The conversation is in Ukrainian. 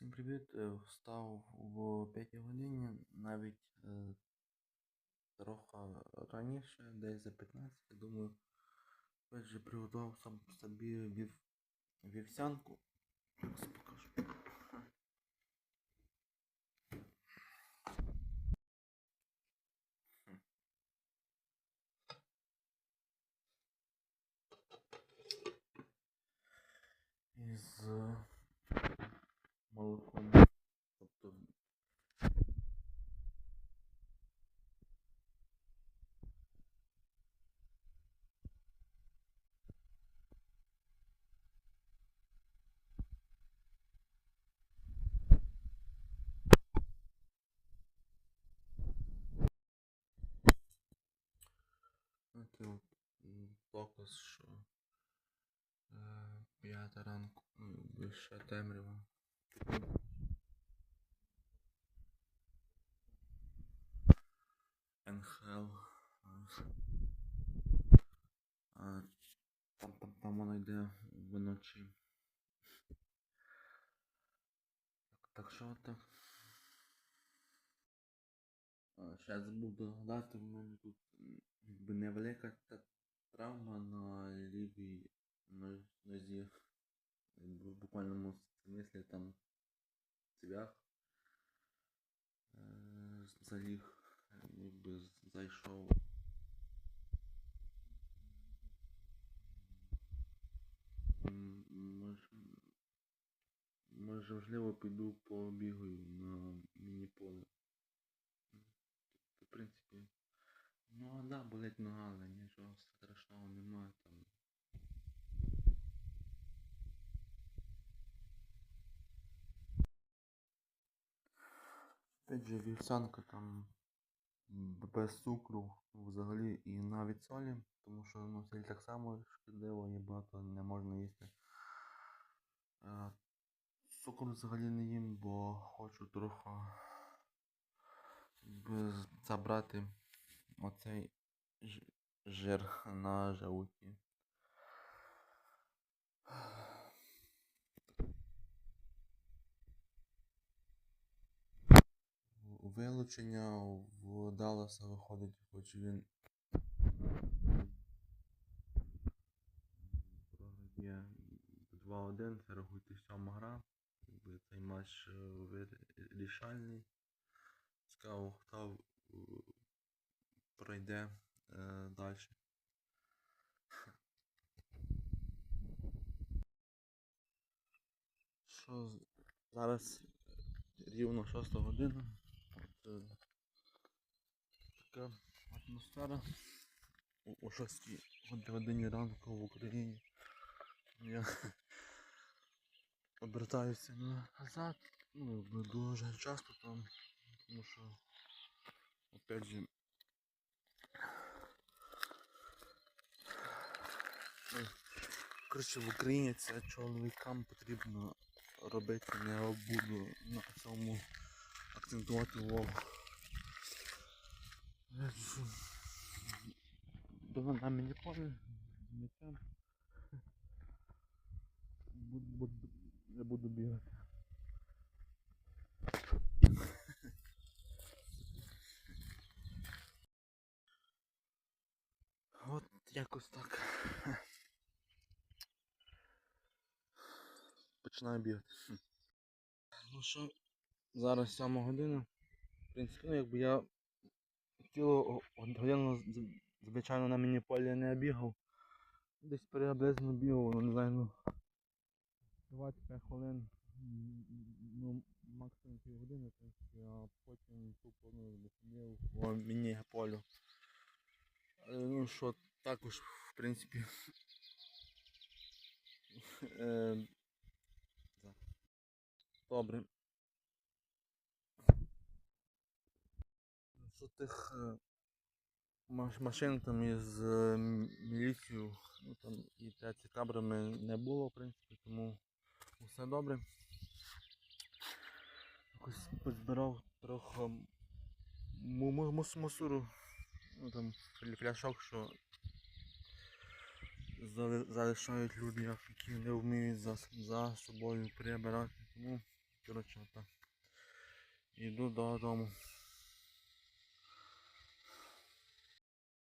Всім привіт! Е, Встав о 5 годині, навіть е, трохи раніше, десь за 15, я думаю, же приготував сам собі вів, вівсянку. Зараз покажу. Із М, показ, що е, п'ята ранку, ну, темрява. НХЛ. Там, там, там воно йде вночі. Так, так що так. Я забув догадати, в мене тут невелика травма на лівій но- нозі. В буквальному смислі там цвях. Е, заліг, якби зайшов. Можливо, піду побігаю на міні-поле. Принципі. Ну а да, болить нога, але нічого страшного немає там. Опять же, вівсянка там без цукру взагалі і навіть солі, тому що ну, сіль так само шкідливо і багато не можна їсти. Е, Цукру взагалі не їм, бо хочу трохи забрати оцей жир на желудці. Вилучення в Далласа виходить, хоч він програє 2-1, це рахуйте сьома гра. Цей матч е, вирішальний. Цікаво, хто е, пройде е, далі. Що зараз рівно 6 година. От, е, така атмосфера о, о 6 годині ранку в Україні. Я обертаюся назад, ну, якби дуже часто там, тому що опять же ну, коротше в Україні це чоловікам потрібно робити, не буду на цьому акцентувати увагу. Я ж- на мені м'ячем. Буду, буду, я буду бігати. От якось так. Починаю бігати. Ну що, зараз 7 година. В принципі, ну якби я цілу годину, звичайно, на мені полі не бігав. Десь приблизно бігав, ну не знаю, ну 25 хвилин, ну максимум півгодини, в принципі, а потім тупо ну, якби сидів по міні-полю. Е, Ну що, також, в принципі. е, Добре. Що тих е, машин там із е, міліцією, ну там і кабрами не було, в принципі, тому все добре. Якось позбирав трохи мусору, ну там фля- фляшок, що залишають люди, які не вміють за, за собою прибирати. Тому Коротше, отак. Йду додому.